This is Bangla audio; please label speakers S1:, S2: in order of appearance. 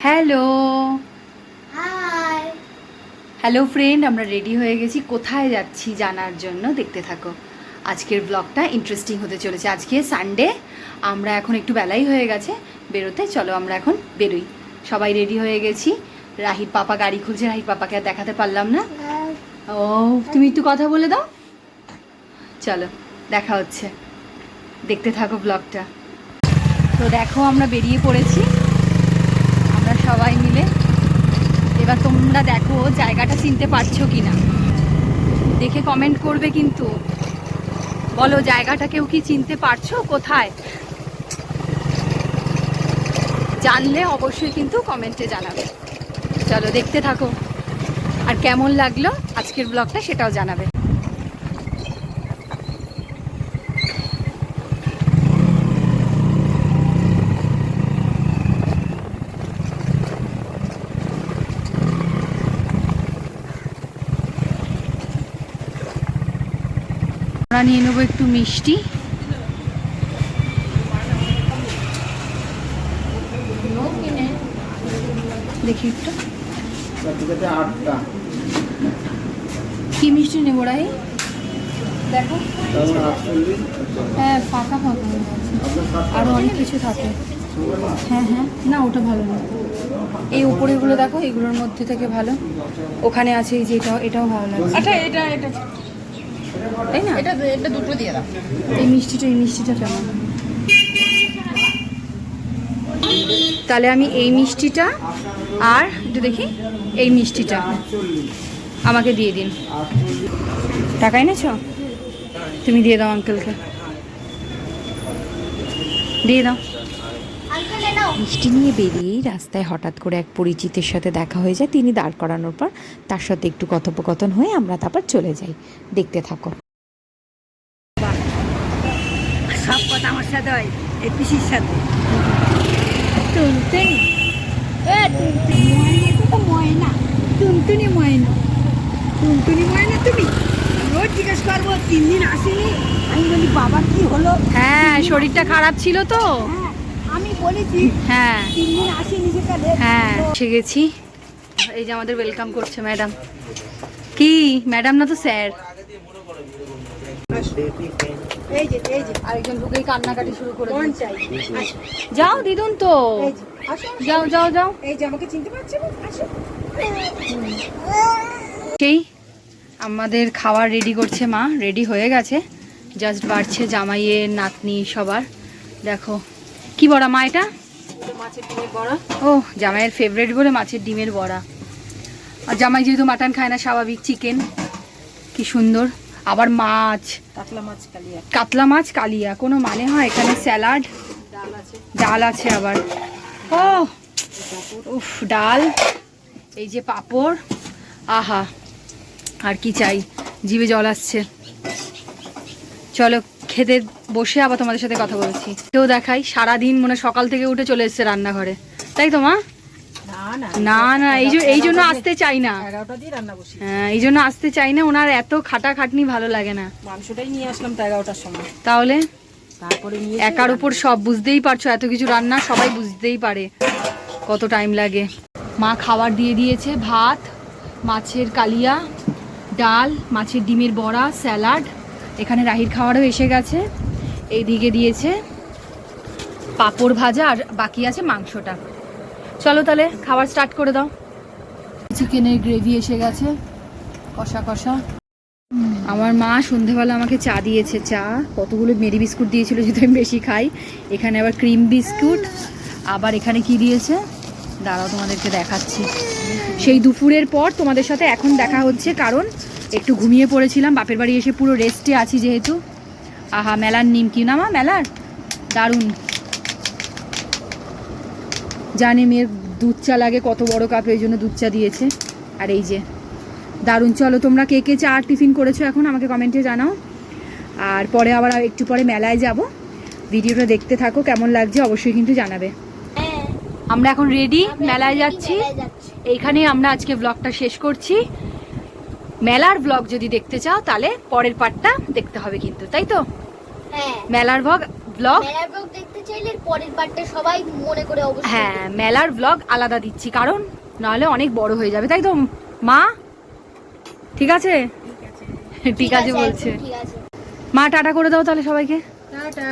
S1: হ্যালো হ্যালো ফ্রেন্ড আমরা রেডি হয়ে গেছি। কোথায় যাচ্ছি জানার জন্য দেখতে থাকো। আজকের ব্লগটা ইন্টারেস্টিং হতে চলেছে। আজকে সানডে আমরা এখন একটু বেলাই হয়ে গেছে। বেরোতে চলো আমরা এখন বেরোই। সবাই রেডি হয়ে গেছি। রাহির পাপা গাড়ি খুলছে। রাহির পাপাকে আর দেখাতে পারলাম না। ও তুমি একটু কথা বলে দাও। চলো দেখা হচ্ছে। দেখতে থাকো ব্লগটা তো দেখো আমরা বেরিয়ে পড়েছি আমরা সবাই মিলে এবার তোমরা দেখো জায়গাটা চিনতে পারছ কি না দেখে কমেন্ট করবে কিন্তু। বলো, জায়গাটা কেউ কি চিনতে পারছ? কোথায়? জানলে অবশ্যই কিন্তু কমেন্টে জানাবে। চলো, দেখতে থাকো। আর কেমন লাগল আজকের ব্লগটা সেটাও জানাবে। আমরা নিয়ে নেব একটু মিষ্টি। দেখি একটু। কি মিষ্টি নেব রাই দেখো। হ্যাঁ ফাঁকা ফাঁকা আরও অনেক কিছু থাকে। হ্যাঁ হ্যাঁ। না, ওটা ভালো না। এই উপরেগুলো দেখো, এগুলোর মধ্যে থেকে ভালো। ওখানে আছে এই যে এটাও এটাও ভালো লাগছে।
S2: আচ্ছা এটা এটা।
S1: তাই না?
S2: এটা এটা দুটো দিয়ে দাও।
S1: এই মিষ্টিটা এই মিষ্টিটা কেমন? তাহলে আমি এই মিষ্টিটা আর একটু দেখি এই মিষ্টিটা আমাকে দিয়ে দিন। টাকা এনেছ? তুমি দিয়ে দাও আঙ্কেলকে দিয়ে দাও।
S3: মিষ্টি নিয়ে বেরিয়েই রাস্তায় হঠাৎ করে এক পরিচিতের সাথে দেখা হয়ে যায়। তিনি দাঁড় করানোর পর তার সাথে একটু কথোপকথন হয়ে আমরা তারপর চলে যাই। দেখতে থাকো।
S1: সব কথা আমার সাথে হয় এই পিসির সাথে। টুনটুনি। ময়না তো তো ময়না টুনটুনি ময়না। টুনটুনি ময়না তুমি? রোজ জিজ্ঞেস করব তিন দিন আসেনি। আমি বলি বাবা কি হলো? হ্যাঁ শরীরটা খারাপ ছিল তো।
S2: বলেছি
S1: হ্যাঁ। হ্যাঁ এসে গেছি। এই যে আমাদের ওয়েলকাম করছে ম্যাডাম কি? ম্যাডাম না তো স্যার আরেকজন ঢুকেই কান্নাকাটি শুরু করে যাও দিদুন তো। যাও যাও যাও।
S2: এই যে আমাকে চিনতে পারছ?
S1: সেই আমাদের খাবার রেডি করছে মা। রেডি হয়ে গেছে। জাস্ট বাড়ছে জামাইয়ের নাতনি সবার। দেখো কি বড়া মা এটা?
S2: মাছের ডিমের বড়া।
S1: ও জামাইয়ের ফেভারিট বলে মাছের ডিমের বড়া। আর জামাই যেহেতু মাটন খায় না স্বাভাবিক চিকেন কি সুন্দর। আবার মাছ।
S2: কাতলা মাছ কালিয়া।
S1: কাতলা মাছ কালিয়া। কোনো মানে হয়? এখানে স্যালাড
S2: ডাল আছে।
S1: ডাল আছে আবার। ও উফ ডাল। এই যে পাপড়। আহা আর কি চাই? জিভে জল আসছে। চলো খেতে বসে আবার তোমাদের সাথে কথা বলছি। কেউ দেখাই সারাদিন মনে সকাল থেকে উঠে চলে এসছে রান্নাঘরে। তাই তো মা?
S2: না না
S1: এই এই জন্য আসতে চাই না। হ্যাঁ এই জন্য আসতে চাই না ওনার এত খাটা খাটনি ভালো লাগে না।
S2: মাংসটাই নিয়ে আসলাম তো এগারোটার সময়।
S1: তাহলে?
S2: তারপরে
S1: একার উপর সব বুঝতেই পারছ এত কিছু রান্না সবাই বুঝতেই পারে কত টাইম লাগে। মা খাবার দিয়ে দিয়েছে ভাত মাছের কালিয়া ডাল মাছের ডিমের বড়া স্যালাড এখানে রাহির খাবারও এসে গেছে। এই দিকে দিয়েছে পাঁপড় ভাজা আর বাকি আছে মাংসটা। চলো তাহলে খাবার স্টার্ট করে দাও। চিকেনের গ্রেভি এসে গেছে। কষা কষা। আমার মা সন্ধেবেলা আমাকে চা দিয়েছে। চা, কতগুলো মেরি বিস্কুট দিয়েছিল যদি আমি বেশি খাই। এখানে আবার ক্রিম বিস্কুট। আবার এখানে কি দিয়েছে? দাঁড়াও তোমাদেরকে দেখাচ্ছি। সেই দুপুরের পর তোমাদের সাথে এখন দেখা হচ্ছে, কারণ একটু ঘুমিয়ে পড়েছিলাম বাপের বাড়ি এসে পুরো রেস্টে আছি যেহেতু। আহা মেলার নিমকি না মা মেলার? দারুণ। জানি মেয়ের দুধ চা লাগে কত বড় কাপে এই জন্য দুধ চা দিয়েছে। আর এই যে দারুণ। চলো তোমরা কে কে চা আর টিফিন করেছ এখন আমাকে কমেন্টে জানাও। আর পরে আবার একটু পরে মেলায় যাব। ভিডিওটা দেখতে থাকো কেমন লাগছে অবশ্যই কিন্তু জানাবে। আমরা এখন রেডি মেলায় যাচ্ছি। এইখানে আমরা আজকে ব্লগটা শেষ করছি। মেলার ব্লগ যদি দেখতে চাও তাহলে পরের পার্টটা দেখতে হবে কিন্তু তাই তো?
S2: হ্যাঁ।
S1: মেলার ভগ ব্লগ
S2: মেলার ব্লগ দেখতে
S4: চাইলে পরের পার্টটা সবাই মনে করে অবশ্যই
S1: হ্যাঁ মেলার ব্লগ আলাদা দিচ্ছি কারণ নাহলে অনেক বড় হয়ে যাবে তাই তো? মা? ঠিক আছে? ঠিক আছে। বলছে। মা টাটা করে দাও তাহলে সবাইকে।
S2: টাটা।